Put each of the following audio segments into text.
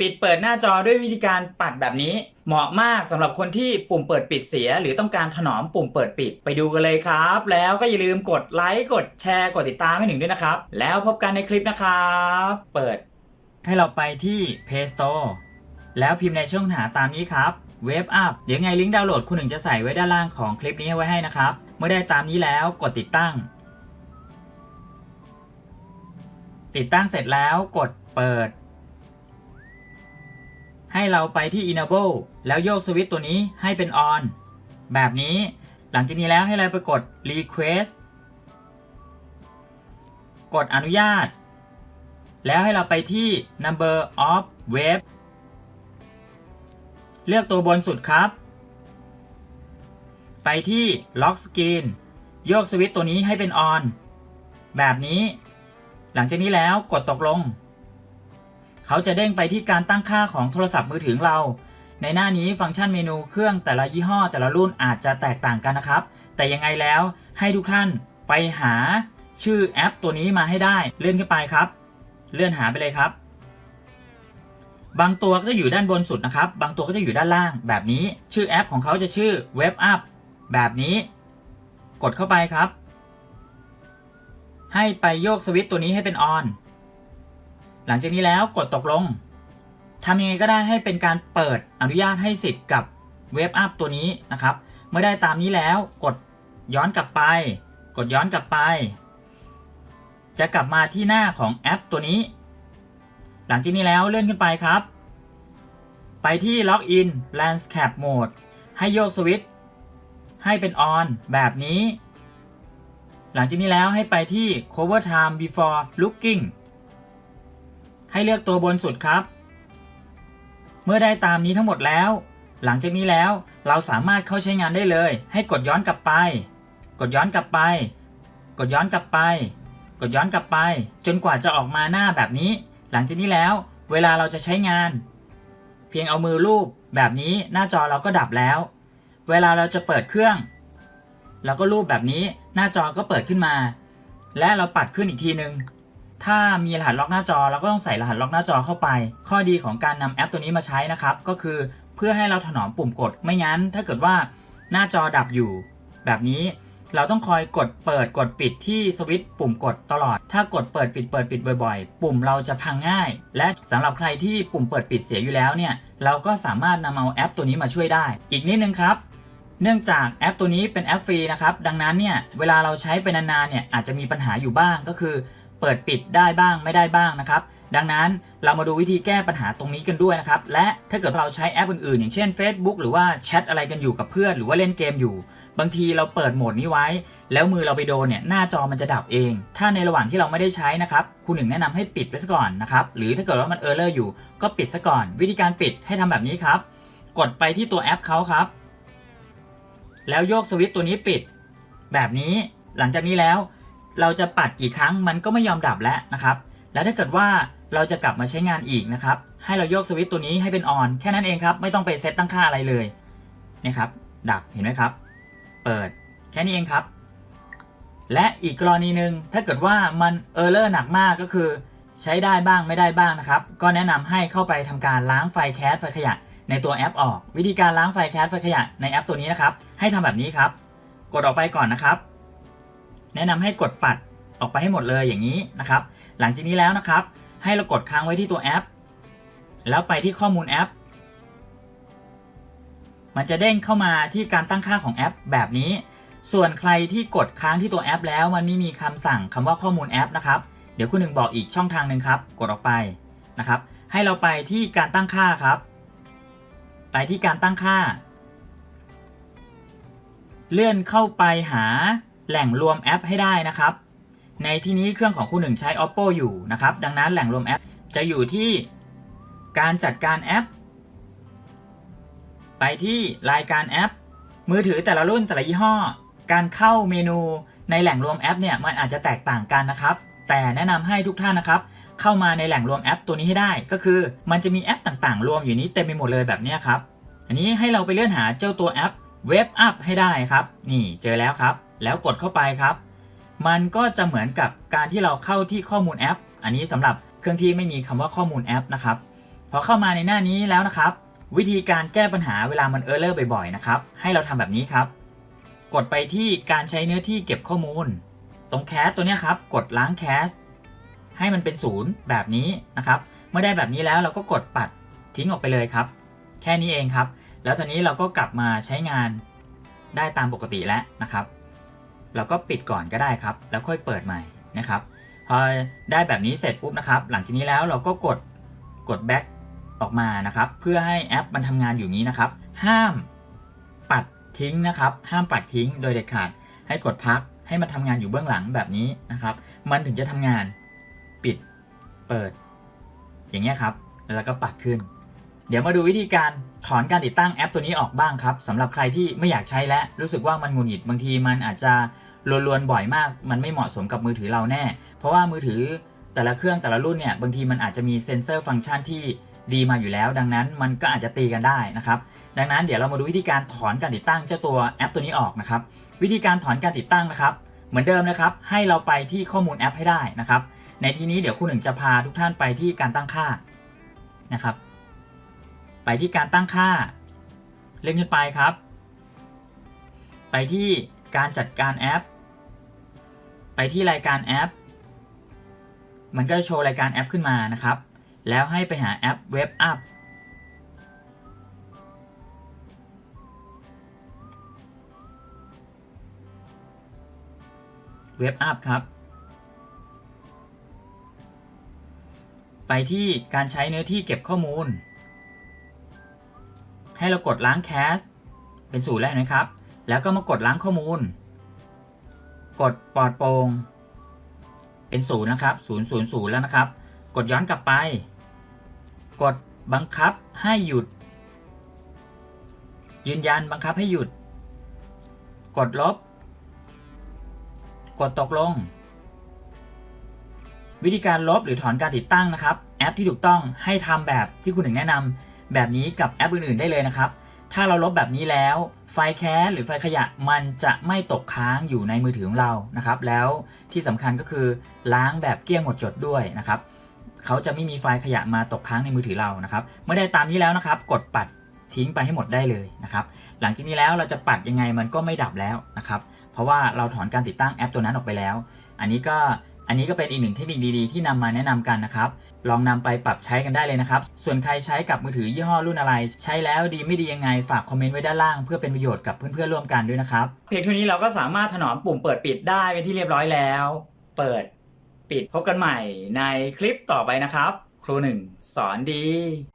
ปิดเปิดหน้าจอด้วยวิธีการปัดแบบนี้ เหมาะมากสำหรับคนที่ปุ่มเปิดปิดเสีย หรือต้องการถนอมปุ่มเปิดปิดไปดูกันเลยครับ แล้วก็อย่าลืมกดไลค์กดแชร์กดติดตามให้หนึ่งด้วยนะครับ แล้วพบกันในคลิปนะครับ เปิด ให้เราไปที่ Play Store แล้วพิมพ์ในช่องหาตามนี้ครับเว็บอัพเดี๋ยวไงลิงก์ดาวน์โหลดคุณหนึ่งจะใส่ไว้ด้านล่างของคลิปนี้ไว้ให้นะครับ เมื่อได้ตามนี้แล้วกดติดตั้ง ติดตั้งเสร็จแล้วกดเปิด ให้เราไปที่ enable แล้วโยกสวิตช์ตัวนี้ให้เป็น on แบบนี้หลังจากนี้แล้วให้เราไปกด request กดอนุญาต แล้วให้เราไปที่ number of web เลือกตัวบนสุดครับ ไปที่ lock screen โยกสวิตช์ตัวนี้ให้เป็น on แบบนี้ หลังจากนี้แล้วกดตกลง เขาจะเด้งไปที่การตั้งค่าของโทรศัพท์มือถือเรา ในหน้านี้ฟังก์ชันเมนูเครื่องแต่ละยี่ห้อแต่ละรุ่นอาจจะแตกต่างกันนะครับ แต่ยังไงแล้วให้ทุกท่านไปหาชื่อแอปตัวนี้มาให้ได้เลื่อนขึ้นไปครับ เลื่อนหาไปเลยครับ บางตัวก็จะอยู่ด้านบนสุดนะครับ บางตัวก็จะอยู่ด้านล่าง แบบนี้ชื่อแอปของเขาจะชื่อเว็บอัพแบบนี้ กดเข้าไปครับ ให้ไปโยกสวิตช์ตัวนี้ให้เป็นออน หลังจากนี้แล้วกดตกลงทำยังไงก็ได้ให้เป็นการเปิดอนุญาตให้สิทธิ์กับเว็บอัพตัวนี้นะครับ เมื่อได้ตามนี้แล้วกดย้อนกลับไป กดย้อนกลับไป จะกลับมาที่หน้าของแอปตัวนี้ หลังจากนี้แล้วเลื่อนขึ้นไปครับ ไปที่ Login Landscape Mode ให้โยกสวิตช์ให้เป็น On แบบนี้ หลังจากนี้แล้วให้ไปที่ Cover Time Before Looking ให้เลือกตัวบนสุดครับ เมื่อได้ตามนี้ทั้งหมดแล้ว หลังจากนี้แล้วเราสามารถเข้าใช้งานได้เลย ให้กดย้อนกลับไป กดย้อนกลับไป กดย้อนกลับไป กดย้อนกลับไป จนกว่าจะออกมาหน้าแบบนี้ หลังจากนี้แล้ว เวลาเราจะใช้งาน เพียงเอามือลูบแบบนี้หน้าจอเราก็ดับแล้ว เวลาเราจะเปิดเครื่องเราก็รูปแบบนี้หน้าจอก็เปิดขึ้นมา และเราปัดขึ้นอีกทีนึง ถ้ามีรหัสล็อกหน้าจอเราก็ต้องใส่รหัสล็อกหน้าจอเข้าไป ข้อดีของการนำแอปตัวนี้มาใช้นะครับ ก็คือเพื่อให้เราถนอมปุ่มกด ไม่งั้น ถ้าเกิดว่าหน้าจอดับอยู่ แบบนี้เราต้องคอยกดเปิดกดปิดที่สวิตช์ปุ่มกดตลอด ถ้ากดเปิดปิดเปิดปิดบ่อยๆ ปุ่มเราจะพังง่าย และสำหรับใครที่ปุ่มเปิดปิดเสียอยู่แล้วเนี่ย เราก็สามารถนำเอาแอปตัวนี้มาช่วยได้ อีกนิดนึงครับ เนื่องจากแอปตัวนี้เป็นแอปฟรีนะครับ ดังนั้นเนี่ย เวลาเราใช้ไปนานๆเนี่ยอาจจะมีปัญหาอยู่บ้างก็คือ เปิดปิดได้บ้างไม่ได้บ้างนะครับ ดังนั้นเรามาดูวิธีแก้ปัญหาตรงนี้กันด้วยนะครับ และถ้าเกิดเราใช้แอปอื่นๆ อย่างเช่น Facebook หรือว่าแชทอะไรกันอยู่กับเพื่อน หรือว่าเล่นเกมอยู่ บางทีเราเปิดโหมดนี้ไว้ แล้วมือเราไปโดนเนี่ยหน้าจอมันจะดับเอง ถ้าในระหว่างที่เราไม่ได้ใช้นะครับคุณหนึ่งแนะนำให้ปิดไปซะก่อนนะครับหรือถ้าเกิดว่ามันเออร์เลอร์อยู่ก็ปิดซะก่อน วิธีการปิดให้ทำแบบนี้ครับ กดไปที่ตัวแอปเขาครับ แล้วโยกสวิตช์ตัวนี้ปิด แบบนี้หลังจากนี้แล้ว เราจะปัดกี่ครั้งมันก็ไม่ยอมดับแล้วนะครับ แล้วถ้าเกิดว่าเราจะกลับมาใช้งานอีกนะครับ ให้เราโยกสวิตช์ตัวนี้ให้เป็นออนแค่นั้นเองครับ ไม่ต้องไปเซตตั้งค่าอะไรเลยนี่ครับ ดับเห็นไหมครับ เปิดแค่นี้เองครับ และอีกกรณีหนึ่งถ้าเกิดว่ามันเออร์เลอร์หนักมากก็คือ ใช้ได้บ้างไม่ได้บ้างนะครับ ก็แนะนำให้เข้าไปทำการล้างไฟแคสไฟขยะ ในตัวแอปออก วิธีการล้างไฟแคสไฟขยะในแอปตัวนี้นะครับ ให้ทำแบบนี้ครับ กดออกไปก่อนนะครับ แนะนำให้กดปัดออกไปให้หมดเลยอย่างนี้นะครับ หลังจากนี้แล้วนะครับ ให้เรากดค้างไว้ที่ตัวแอป แล้วไปที่ข้อมูลแอป มันจะเด้งเข้ามาที่การตั้งค่าของแอป แบบนี้ ส่วนใครที่กดค้างที่ตัวแอป แล้วมันไม่มีคำสั่งคำว่าข้อมูลแอปนะครับ เดี๋ยวคุณหนึ่งบอกอีกช่องทางหนึ่งครับ กดออกไปนะครับ ให้เราไปที่การตั้งค่าครับ ไปที่การตั้งค่า เลื่อนเข้าไปหา แหล่งรวมแอปให้ได้นะครับ ในที่นี้เครื่องของคุณหนึ่งใช้ oppo อยู่นะครับ ดังนั้นแหล่งรวมแอปจะอยู่ที่การจัดการแอป ไปที่รายการแอป มือถือแต่ละรุ่นแต่ละยี่ห้อ การเข้าเมนูในแหล่งรวมแอปเนี่ยมันอาจจะแตกต่างกันนะครับ แต่แนะนำให้ทุกท่านนะครับ เข้ามาในแหล่งรวมแอปตัวนี้ให้ได้ ก็คือมันจะมีแอปต่างๆ รวมอยู่นี้เต็มไปหมดเลยแบบนี้ครับ อันนี้ให้เราไปเลื่อนหาเจ้าตัวแอปเว็บอัพให้ได้ครับ นี่เจอแล้วครับ แล้วกดเข้าไปครับ มันก็จะเหมือนกับการที่เราเข้าที่ข้อมูลแอป อันนี้สำหรับเครื่องที่ไม่มีคำว่าข้อมูลแอปนะครับพอเข้ามาในหน้านี้แล้วนะครับ วิธีการแก้ปัญหาเวลามันเออร์เลอร์บ่อยๆนะครับให้เราทำแบบนี้ครับ กดไปที่การใช้เนื้อที่เก็บข้อมูล ตรงแคสตัวนี้ครับกดล้างแคสให้มันเป็นศูนย์แบบนี้นะครับเมื่อได้แบบนี้แล้วเราก็กดปัดทิ้งออกไปเลยครับ แค่นี้เองครับ แล้วตอนนี้เราก็กลับมาใช้งานได้ตามปกติแล้วนะครับ เราก็ปิดก่อนก็ได้ครับ แล้วค่อยเปิดใหม่นะครับ พอได้แบบนี้เสร็จปุ๊บนะครับ หลังจากนี้แล้วเราก็กดกด back ออกมานะครับ เพื่อให้แอปมันทำงานอยู่นี้นะครับ ห้ามปัดทิ้งนะครับ ห้ามปัดทิ้งโดยเด็ดขาด ให้กดพักให้มันทำงานอยู่เบื้องหลังแบบนี้นะครับ มันถึงจะทำงานปิดเปิด อย่างเงี้ยครับ แล้วก็ปัดขึ้น เดี๋ยวมาดูวิธีการถอนการติดตั้งแอปตัวนี้ออกบ้างครับสำหรับใครที่ไม่อยากใช้และรู้สึกว่ามันงุดหงิดบางทีมันอาจจะ ลวนๆบ่อยมาก มันไม่เหมาะสมกับมือถือเราแน่ เพราะว่ามือถือแต่ละเครื่องแต่ละรุ่นเนี่ยบางทีมันอาจจะมีเซ็นเซอร์ฟังก์ชันที่ดีมาอยู่แล้ว ดังนั้นมันก็อาจจะตีกันได้นะครับดังนั้นเดี๋ยวเรามาดูวิธีการถอนการติดตั้งเจ้าตัวแอปตัวนี้ออกนะครับวิธีการถอนการติดตั้งนะครับ เหมือนเดิมนะครับ ให้เราไปที่ข้อมูลแอปให้ได้นะครับ ในที่นี้เดี๋ยวคุณหนึ่งจะพาทุกท่านไปที่การตั้งค่านะครับ ไปที่การตั้งค่า เลื่อนขึ้นไปครับ ไปที่การจัดการแอป ไปที่รายการแอป มันก็จะโชว์รายการแอปขึ้นมานะครับ แล้วให้ไปหาแอปเว็บอัพเว็บอัพครับ ไปที่การใช้เนื้อที่เก็บข้อมูล ให้เรากดล้างแคสเป็นศูนย์แล้วนะครับ แล้วก็มากดล้างข้อมูล กดปลอดโปร่งเป็นศูนย์นะครับศูนย์ศูนย์ศูนย์แล้วนะครับ กดย้อนกลับไป กดบังคับให้หยุด ยืนยันบังคับให้หยุด กดลบ กดตกลง วิธีการลบหรือถอนการติดตั้งนะครับ แอปที่ถูกต้องให้ทำแบบที่คุณหนึ่งแนะนำแบบนี้กับแอปอื่นๆได้เลยนะครับ ถ้าเราลบแบบนี้แล้ว ไฟล์แคสหรือไฟล์ขยะมันจะไม่ตกค้างอยู่ในมือถือของเรานะครับ แล้วที่สำคัญก็คือล้างแบบเกลี้ยงหมดจดด้วยนะครับเขาจะไม่มีไฟล์ขยะมาตกค้างในมือถือเรานะครับ เมื่อได้ตามนี้แล้วนะครับ กดปัดทิ้งไปให้หมดได้เลยนะครับ หลังจากนี้แล้วเราจะปัดยังไงมันก็ไม่ดับแล้วนะครับ เพราะว่าเราถอนการติดตั้งแอปตัวนั้นออกไปแล้ว อันนี้ก็อันนี้ก็เป็นอีกหนึ่งเทคนิคดีๆ ที่นำมาแนะนำกันนะครับ ลองนำไปปรับใช้กันได้เลยนะครับ ส่วนใครใช้กับมือถือยี่ห้อรุ่นอะไร ใช้แล้วดีไม่ดียังไงฝากคอมเมนต์ไว้ด้านล่างเพื่อเป็นประโยชน์กับเพื่อนๆร่วมกันด้วยนะครับเพียงเท่านี้เราก็สามารถถนอมปุ่มเปิดปิดได้เป็นที่เรียบร้อยแล้ว เปิดปิดพบกันใหม่ในคลิปต่อไปนะครับ ครูหนึ่งสอนดี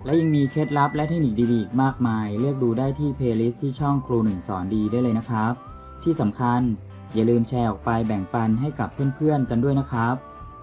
และยังมีเคล็ดลับและเทคนิคดีๆ มากมาย เลือกดูได้ที่เพลย์ลิสต์ที่ช่องครูหนึ่งสอนดีได้เลยนะครับ ที่สำคัญอย่าลืมแชร์ออกไปแบ่งปันให้กับเพื่อนๆกันด้วยนะครับ